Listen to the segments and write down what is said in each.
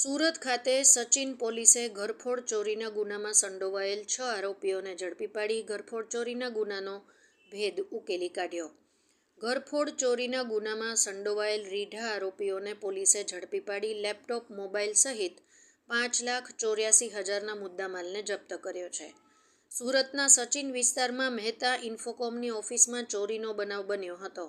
સુરત ખાતે સચિન પોલીસે ઘરફોડ ચોરીના ગુનામાં સંડોવાયેલ છ આરોપીઓને ઝડપી પાડી ઘરફોડ ચોરીના ગુનાનો ભેદ ઉકેલી કાઢ્યો. ઘરફોડ ચોરીના ગુનામાં સંડોવાયેલ રીઢા આરોપીઓને પોલીસે ઝડપી પાડી લેપટોપ, મોબાઈલ સહિત પાંચ લાખ ચોર્યાસી હજારના મુદ્દામાલને જપ્ત કર્યો છે. સુરતના સચિન વિસ્તારમાં મહેતા ઇન્ફોકોમની ઓફિસમાં ચોરીનો બનાવ બન્યો હતો.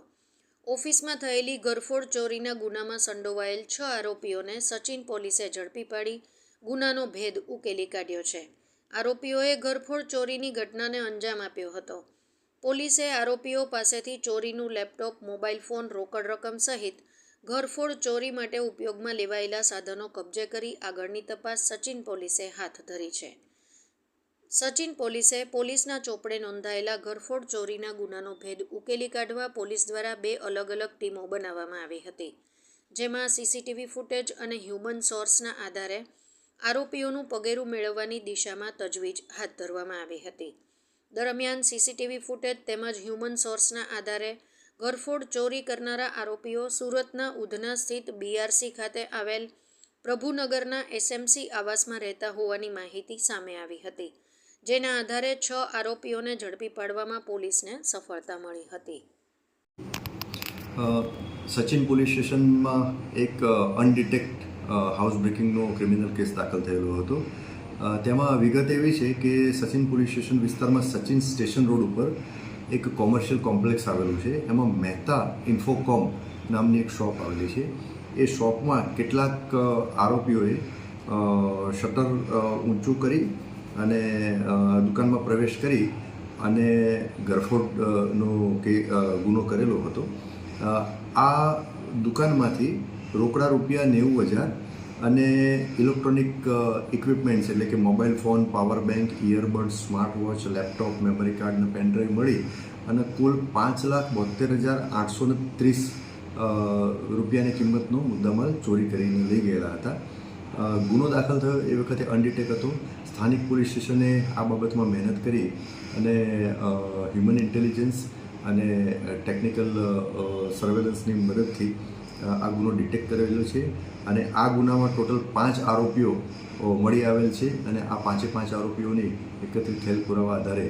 ઓફિસમાં થયેલી ઘરફોડ ચોરીના ગુનામાં સંડોવાયેલ છ આરોપીઓને સચિન પોલીસે ઝડપી પાડી ગુનાનો ભેદ ઉકેલી કાઢ્યો છે. આરોપીઓએ ઘરફોડ ચોરીની ઘટનાને અંજામ આપ્યો હતો. પોલીસે આરોપીઓ પાસેથી ચોરીનું લેપટોપ, મોબાઈલ ફોન, રોકડ રકમ સહિત ઘરફોડ ચોરી માટે ઉપયોગમાં લેવાયેલા સાધનો કબજે કરી આગળની તપાસ સચિન પોલીસે હાથ ધરી છે. સચિન પોલીસે પોલીસના ચોપડે નોંધાયેલા ઘરફોડ ચોરીના ગુનાનો ભેદ ઉકેલી કાઢવા પોલીસ દ્વારા બે અલગ અલગ ટીમો બનાવવામાં આવી હતી, જેમાં સીસીટીવી ફૂટેજ અને હ્યુમન સોર્સના આધારે આરોપીઓનું પગેરું મેળવવાની દિશામાં તજવીજ હાથ ધરવામાં આવી હતી. દરમિયાન સીસીટીવી ફૂટેજ તેમજ હ્યુમન સોર્સના આધારે ઘરફોડ ચોરી કરનારા આરોપીઓ સુરતના ઉધના સ્થિત બીઆરસી ખાતે આવેલ પ્રભુનગરના એસએમસી આવાસમાં રહેતા હોવાની માહિતી સામે આવી હતી. જેના આધારે છ આરોપીઓને ઝડપી પાડવામાં પોલીસને સફળતા મળી હતી. સચિન પોલીસ સ્ટેશનમાં એક અનડિટેક્ટ હાઉસ બ્રેકિંગનો ક્રિમિનલ કેસ દાખલ થયેલો હતો. તેમાં વિગત એવી છે કે સચિન પોલીસ સ્ટેશન વિસ્તારમાં સચિન સ્ટેશન રોડ ઉપર એક કોમર્શિયલ કોમ્પ્લેક્સ આવેલું છે. એમાં મહેતા ઇન્ફોકોમ નામની એક શોપ આવેલી છે. એ શોપમાં કેટલાક આરોપીઓએ શટર ઊંચું કરી અને દુકાનમાં પ્રવેશ કરી અને ગરફોડનો કે ગુનો કરેલો હતો. આ દુકાનમાંથી રોકડા રૂપિયા નેવું હજાર અને ઇલેક્ટ્રોનિક ઇક્વિપમેન્ટ્સ એટલે કે mobile phone, power bank earbud smart watch, laptop, memory card અને પેનડ્રાઈવ મળી અને કુલ પાંચ લાખ બોતેર હજાર આઠસો ત્રીસ રૂપિયાની કિંમતનો મુદ્દામાલ ચોરી કરીને લઈ ગયેલા હતા. ગુનો દાખલ થયો એ વખતે અનડિટેક હતો. સ્થાનિક પોલીસ સ્ટેશને આ બાબતમાં મહેનત કરી અને હ્યુમન ઇન્ટેલિજન્સ અને ટેકનિકલ સર્વેલન્સની મદદથી આ ગુનો ડિટેક્ટ કરેલો છે અને આ ગુનામાં ટોટલ પાંચ આરોપીઓ મળી આવેલ છે અને આ પાંચે પાંચ આરોપીઓની એકત્રિત થયેલ પુરાવા આધારે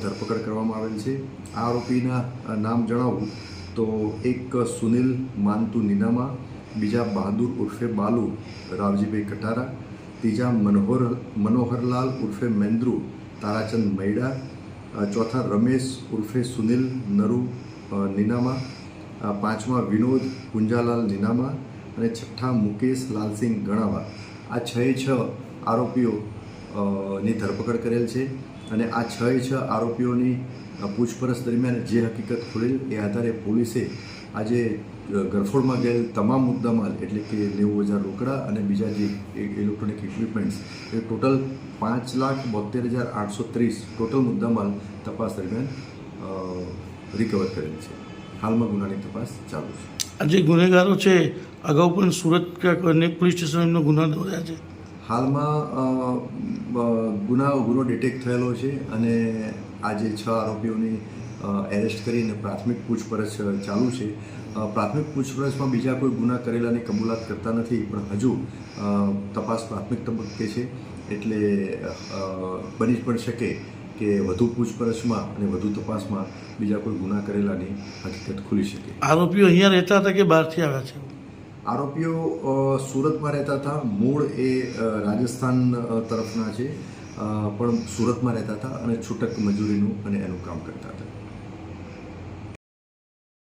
ધરપકડ કરવામાં આવેલ છે. આ આરોપીના નામ જણાવું તો એક સુનિલ માનતુ નીનામા બીજા બહાદુર ઉર્ફે બાલુ, રાવજીભાઈ કટારા, ત્રીજા મનોહર, મનોહરલાલ ઉર્ફે મેન્દ્રુ તારાચંદ મૈડા ચોથા રમેશ ઉર્ફે સુનિલ, નરુ નીનામા પાંચમા વિનોદ પુંજાલાલ નીનામા અને છઠ્ઠા મુકેશ લાલસિંહ ગણાવા. આ છ છ આરોપીઓ ની ધરપકડ કરેલ છે અને આ છ છ આરોપીઓની પૂછપરછ દરમિયાન જે હકીકત ખુલેલ એ આધારે પોલીસે આજે ગરફોડમાં ગયેલ તમામ મુદ્દામાલ એટલે કે નેવું હજાર રોકડા અને બીજા જે ઇલેક્ટ્રોનિક ઇક્વિપમેન્ટ્સ એ ટોટલ પાંચ લાખ બોતેર હજાર આઠસો ત્રીસ ટોટલ મુદ્દામાલ તપાસ દરમિયાન રિકવર કરેલ છે. હાલમાં ગુનાની તપાસ ચાલુ છે. આ જે ગુનેગારો છે અગાઉ પણ સુરત અનેક પોલીસ સ્ટેશન એમનો ગુના નોંધ્યા છે? હાલમાં ગુના ગુનો ડિટેક્ટ થયેલો છે અને આજે છ આરોપીઓની એરેસ્ટ કરીને પ્રાથમિક પૂછપરછ ચાલુ છે. પ્રાથમિક પૂછપરછમાં બીજા કોઈ ગુના કરેલાની કબૂલાત કરતા નથી પણ હજુ તપાસ પ્રાથમિક તબક્કે છે. એટલે બની પણ શકે કે વધુ પૂછપરછમાં અને વધુ તપાસમાં બીજા કોઈ ગુના કરેલાની હકીકત ખુલી શકે. આરોપીઓ અહીંયા રહેતા હતા કે બહારથી આવ્યા છે? આરોપીઓ સુરતમાં રહેતા હતા. મૂળ એ રાજસ્થાન તરફના છે. પણ સુરતમાં રહેતા હતા અને છૂટક મજૂરીનું અને એનું કામ કરતા હતા.